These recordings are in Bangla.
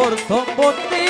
প্রথম বন্দী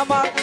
আমার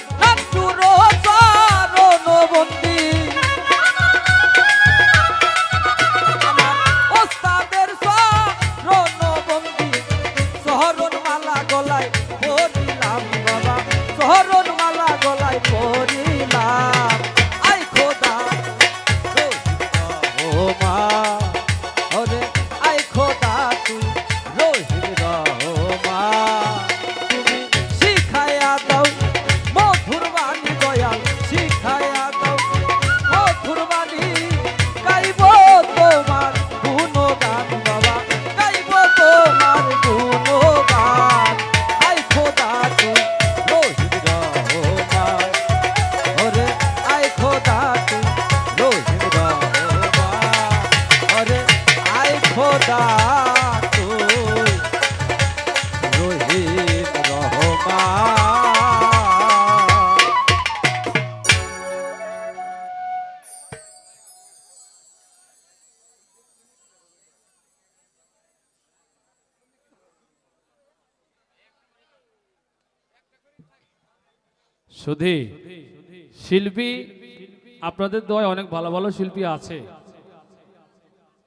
সুধী, শিল্পী, আপনাদের দয় অনেক ভালো ভালো শিল্পী আছে।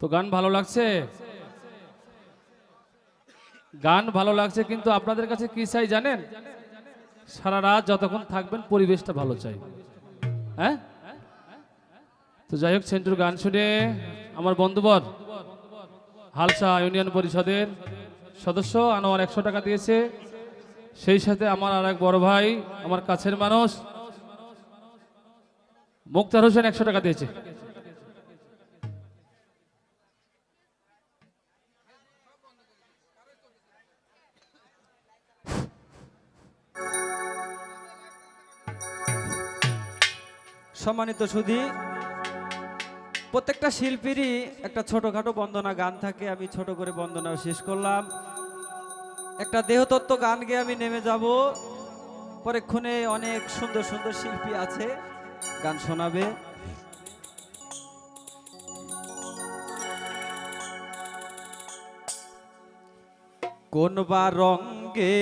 তো গান ভালো লাগছে? গান ভালো লাগছে, কিন্তু আপনাদের কাছে কি চাই জানেন? সারা রাত যতক্ষণ থাকবেন, পরিবেশটা ভালো চাই। হ্যাঁ? তো যাই হোক, সেন্টুর গান শুনে আমার বন্ধুবর, হালসা ইউনিয়ন পরিষদের সদস্য, আনোয়ার একশো টাকা দিয়েছে। সেই সাথে আমার আর এক বড় ভাই, আমার কাছের মানুষ, মুক্তার হোসেন একশো টাকা দিয়েছে। সম্মানিত সুধী, প্রত্যেকটা শিল্পীরই একটা ছোটখাটো বন্দনা গান থাকে। আমি ছোট করে বন্দনা শেষ করলাম। একটা দেহতত্ত্ব গান গিয়ে আমি নেমে যাব। পরেক্ষণে অনেক সুন্দর সুন্দর শিল্পী আছে, গান শোনাবে। কোন বা রঙ্গে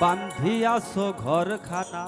বান্ধিয়াছ ঘর খানা